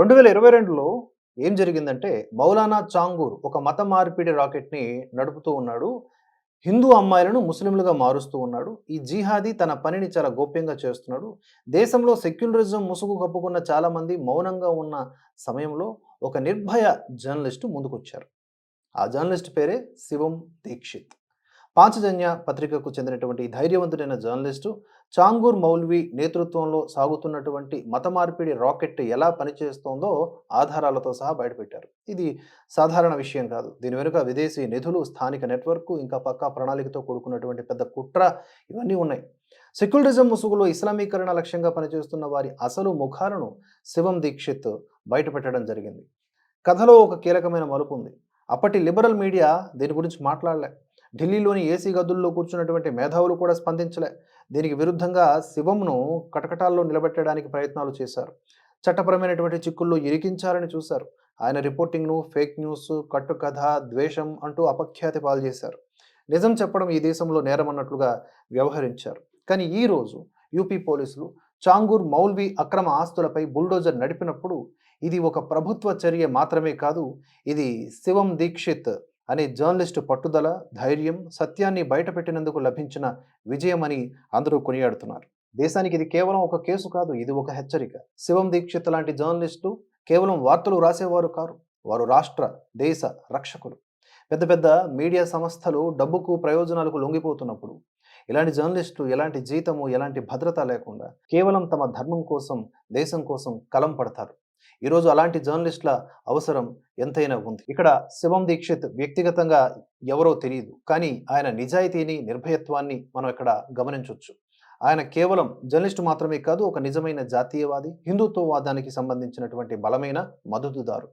రెండు వేల ఇరవై రెండులో ఏం జరిగిందంటే మౌలానా చాంగూర్ ఒక మత మార్పిడి రాకెట్ని నడుపుతూ ఉన్నాడు. హిందూ అమ్మాయిలను ముస్లింలుగా మారుస్తూ ఉన్నాడు. ఈ జిహాదీ తన పనిని చాలా గోప్యంగా చేస్తున్నాడు. దేశంలో సెక్యులరిజం ముసుగు కప్పుకున్న చాలామంది మౌనంగా ఉన్న సమయంలో ఒక నిర్భయ జర్నలిస్టు ముందుకొచ్చారు. ఆ జర్నలిస్ట్ పేరే శివం దీక్షిత్. పాంచజన్య పత్రికకు చెందినటువంటి ధైర్యవంతుడైన జర్నలిస్టు చాంగూర్ మౌల్వి నేతృత్వంలో సాగుతున్నటువంటి మత మార్పిడి రాకెట్ ఎలా పనిచేస్తోందో ఆధారాలతో సహా బయటపెట్టారు. ఇది సాధారణ విషయం కాదు. దీని వెనుక విదేశీ నిధులు స్థానిక నెట్వర్క్ ఇంకా పక్కా ప్రణాళికతో కూడుకున్నటువంటి పెద్ద కుట్ర ఇవన్నీ ఉన్నాయి. సెక్యులరిజం ముసుగులో ఇస్లామీకరణ లక్ష్యంగా పనిచేస్తున్న వారి అసలు ముఖాలను శివం దీక్షిత్ బయటపెట్టడం జరిగింది. కథలో ఒక కీలకమైన మలుపు ఉంది. అప్పటి లిబరల్ మీడియా దీని గురించి మాట్లాడలే. ఢిల్లీలోని ఏసీ గదుల్లో కూర్చున్నటువంటి మేధావులు కూడా స్పందించలే. దీనికి విరుద్ధంగా శివంను కటకటాల్లో నిలబెట్టడానికి ప్రయత్నాలు చేశారు. చట్టపరమైనటువంటి చిక్కుల్లో ఇరికించాలని చూశారు. ఆయన రిపోర్టింగ్ను ఫేక్ న్యూస్ కట్టుకథ ద్వేషం అంటూ అపఖ్యాతి పాలు చేశారు నిజం చెప్పడం ఈ దేశంలో నేరమన్నట్లుగా వ్యవహరించారు. కానీ ఈ రోజు యూపీ పోలీసులు చాంగూర్ మౌల్వి అక్రమ ఆస్తులపై బుల్డోజర్ నడిపినప్పుడు ఇది ఒక ప్రభుత్వ చర్య మాత్రమే కాదు ఇది శివం దీక్షిత్ అనే జర్నలిస్టు పట్టుదల ధైర్యం సత్యాన్ని బయటపెట్టినందుకు లభించిన విజయమని అందరూ కొనియాడుతున్నారు. దేశానికి ఇది కేవలం ఒక కేసు కాదు ఇది ఒక హెచ్చరిక. శివం దీక్షిత్ లాంటి జర్నలిస్టు కేవలం వార్తలు రాసేవారు కారు. వారు రాష్ట్ర దేశ రక్షకులు. పెద్ద పెద్ద మీడియా సంస్థలు డబ్బుకు ప్రయోజనాలకు లొంగిపోతున్నప్పుడు ఇలాంటి జర్నలిస్టులు ఎలాంటి జీతము ఎలాంటి భద్రత లేకుండా కేవలం తమ ధర్మం కోసం దేశం కోసం కలం పడతారు. ఈరోజు అలాంటి జర్నలిస్టుల అవసరం ఎంతైనా ఉంది. ఇక్కడ శివం దీక్షిత్ వ్యక్తిగతంగా ఎవరో తెలియదు. కానీ ఆయన నిజాయితీని నిర్భయత్వాన్ని మనం ఇక్కడ గమనించవచ్చు ఆయన కేవలం జర్నలిస్టు మాత్రమే కాదు ఒక నిజమైన జాతీయవాది హిందుత్వవాదానికి సంబంధించినటువంటి బలమైన మద్దతుదారు.